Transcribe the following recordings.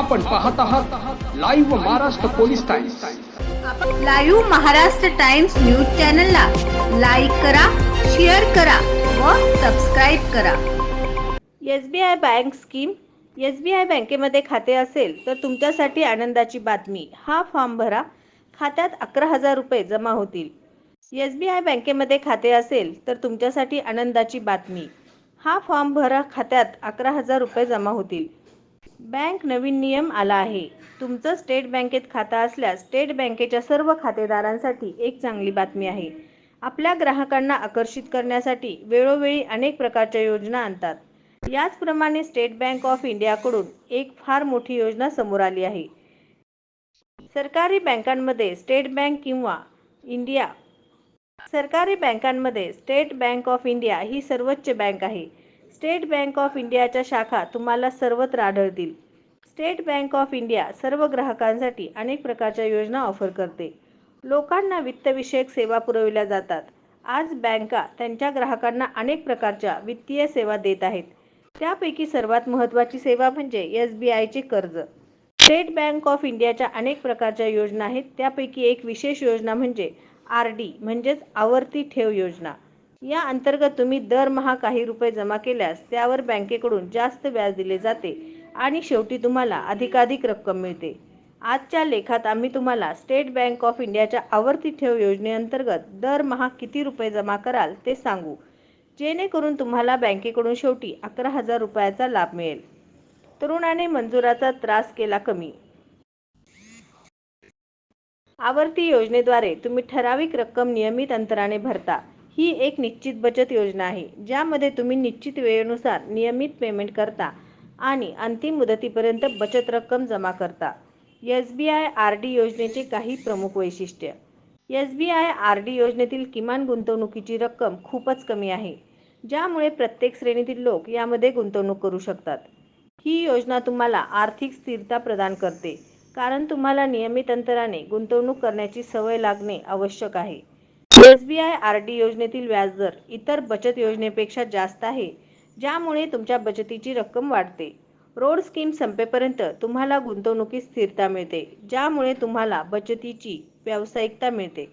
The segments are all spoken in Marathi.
आपण पाहत आहात live Maharashtra police times live Maharashtra times news चॅनलला लाईक करा शेअर करा व सबस्क्राईब करा. S B I bank scheme S B I बँकेमध्ये खाते असेल तर तुमच्यासाठी आनंदाची बातमी. हा फॉर्म भरा. खात्यात अकरा हजार रुपये जमा होतील. एस बी आय बँकेमध्ये खाते असेल तर तुमच्यासाठी आनंदाची बातमी. हा फॉर्म भरा. खात्यात अकरा हजार रुपये जमा होतील. बँक नवीन नियम आला आहे. तुमचं स्टेट बँकेत खातं असल्यास स्टेट बँकेच्या सर्व खातेदारांसाठी एक चांगली बातमी आहे. आपल्या ग्राहकांना आकर्षित करण्यासाठी वेळोवेळी अनेक प्रकारच्या योजना आणतात. याचप्रमाणे स्टेट बँक ऑफ इंडियाकडून एक फार मोठी योजना समोर आली आहे. सरकारी बँकांमध्ये स्टेट बँक किंवा इंडिया सरकारी बँकांमध्ये स्टेट बँक ऑफ इंडिया ही सर्वोच्च बँक आहे. स्टेट बँक ऑफ इंडियाच्या शाखा तुम्हाला सर्वत्र आढळतील. स्टेट बँक ऑफ इंडिया सर्व ग्राहकांसाठी अनेक प्रकारच्या योजना ऑफर करते. लोकांना वित्तविषयक सेवा पुरविल्या जातात. आज बँका त्यांच्या ग्राहकांना अनेक प्रकारच्या वित्तीय सेवा देत आहेत. त्यापैकी सर्वात महत्त्वाची सेवा म्हणजे एस बी आयचे कर्ज. स्टेट बँक ऑफ इंडियाच्या अनेक प्रकारच्या योजना आहेत. त्यापैकी एक विशेष योजना म्हणजे आर डी म्हणजेच आवर्ती ठेव योजना. या अंतर्गत तुम्ही दरमहा काही रुपये जमा केल्यास त्यावर बँकेकडून जास्त व्याज दिले जाते आणि शेवटी तुम्हाला अधिकाधिक रक्कम मिळते. आजच्या लेखात आम्ही तुम्हाला स्टेट बँक ऑफ इंडियाच्या आवर्ती ठेव योजनेअंतर्गत दरमहा किती रुपये जमा कराल ते सांगू जेणेकरून तुम्हाला बँकेकडून शेवटी अकरा हजार रुपयाचा लाभ मिळेल. तरुणाने मंजुराचा त्रास केला कमी. आवर्ती योजनेद्वारे तुम्ही ठराविक रक्कम नियमित अंतराने भरता. ही एक निश्चित बचत योजना आहे ज्यामध्ये तुम्ही निश्चित वेळेनुसार नियमित पेमेंट करता आणि अंतिम मुदतीपर्यंत बचत रक्कम जमा करता. S B I R D योजनेचे काही प्रमुख वैशिष्ट्य. S B I R D योजनेतील किमान गुंतवणुकीची रक्कम खूपच कमी आहे ज्यामुळे प्रत्येक श्रेणीतील लोक यामध्ये गुंतवणूक करू शकतात. ही योजना तुम्हाला आर्थिक स्थिरता प्रदान करते कारण तुम्हाला नियमित अंतराने गुंतवणूक करण्याची सवय लागणे आवश्यक आहे. S B I R D योजनेतील व्याजदर इतर बचत योजनेपेक्षा जास्त आहे ज्यामुळे तुमच्या बचतीची रक्कम वाढते. रोड स्कीम संपेपर्यंत तुम्हाला गुंतवणुकीत स्थिरता मिळते ज्यामुळे तुम्हाला बचतीची व्यावसायिकता मिळते.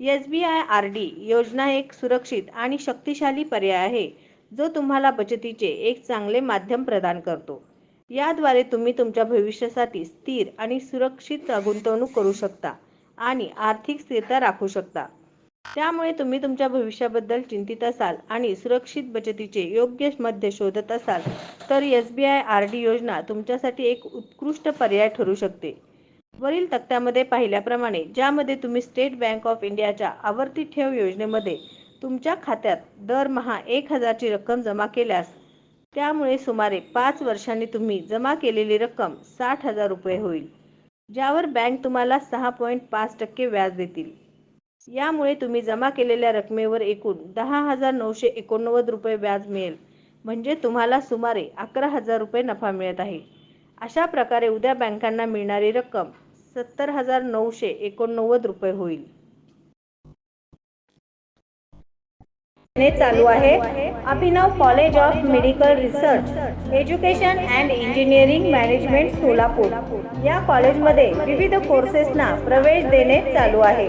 S B I R D योजना एक सुरक्षित आणि शक्तिशाली पर्याय आहे जो तुम्हाला बचतीचे एक चांगले माध्यम प्रदान करतो. याद्वारे तुम्ही तुमच्या भविष्यासाठी स्थिर आणि सुरक्षित गुंतवणूक करू शकता आणि आर्थिक स्थिरता राखू शकता. त्यामुळे तुम्ही तुमच्या भविष्याबद्दल चिंतित असाल आणि सुरक्षित बचतीचे योग्य मध्य शोधत असाल तर S B I R D योजना तुमच्यासाठी एक उत्कृष्ट पर्याय ठरू शकते. वरील तक्त्यामध्ये पाहिल्याप्रमाणे ज्यामध्ये तुम्ही स्टेट बँक ऑफ इंडियाच्या आवर्ती ठेव योजनेमध्ये तुमच्या खात्यात दरमहा एक हजारची रक्कम जमा केल्यास त्यामुळे सुमारे पाच वर्षांनी तुम्ही जमा केलेली रक्कम साठ हजार रुपये होईल ज्यावर बँक तुम्हाला सहा पॉईंट पाच टक्के व्याज देतील. यामुळे तुम्ही जमा केलेल्या रकमेवर एकूण दहा हजार नऊशे एकोणनव्वद रुपये व्याज मिळेल. म्हणजे तुम्हाला सुमारे अकरा हजार रुपये नफा मिळत आहे. अशा प्रकारे उद्या बँकांना मिळणारी रक्कम सत्तर हजार नऊशे एकोणनव्वद रुपये होईल. चालू आहे. Abhinav college of medical research education and engineering management Solapur. या कॉलेजमध्ये विविध कोर्सेसना प्रवेश देणे चालू आहे.